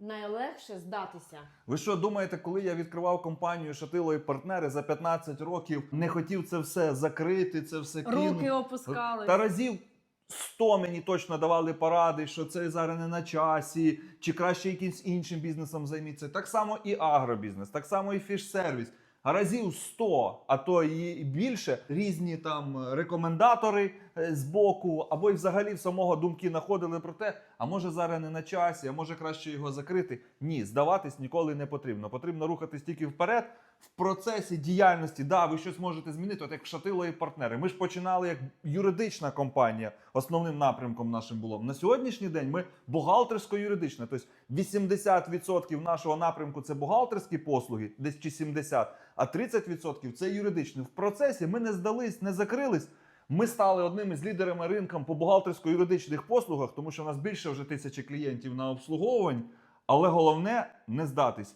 найлегше здатися. Ви що думаєте, коли я відкривав компанію Шатило і партнери за 15 років, не хотів це все закрити, це все кинути? Руки опускали. Та разів 100 мені точно давали поради, що це зараз не на часі, чи краще якимсь іншим бізнесом займіться. Так само і агробізнес, так само і фіш-сервіс. Разів 100, а то і більше різні там рекомендатори е, з боку, або й взагалі в самого думки знаходили про те, а може зараз не на часі, а може краще його закрити. Ні, здаватись ніколи не потрібно. Потрібно рухатись тільки вперед. В процесі діяльності, да, ви щось можете змінити, от як шатило і партнери. Ми ж починали як юридична компанія. Основним напрямком нашим було. На сьогоднішній день ми бухгалтерсько-юридична. Тобто 80% нашого напрямку це бухгалтерські послуги, десь чи 70%, а 30% це юридичні. В процесі ми не здались, не закрились. Ми стали одним із лідерами ринком по бухгалтерсько-юридичних послугах, тому що у нас більше вже тисячі клієнтів на обслуговувань. Але головне не здатись.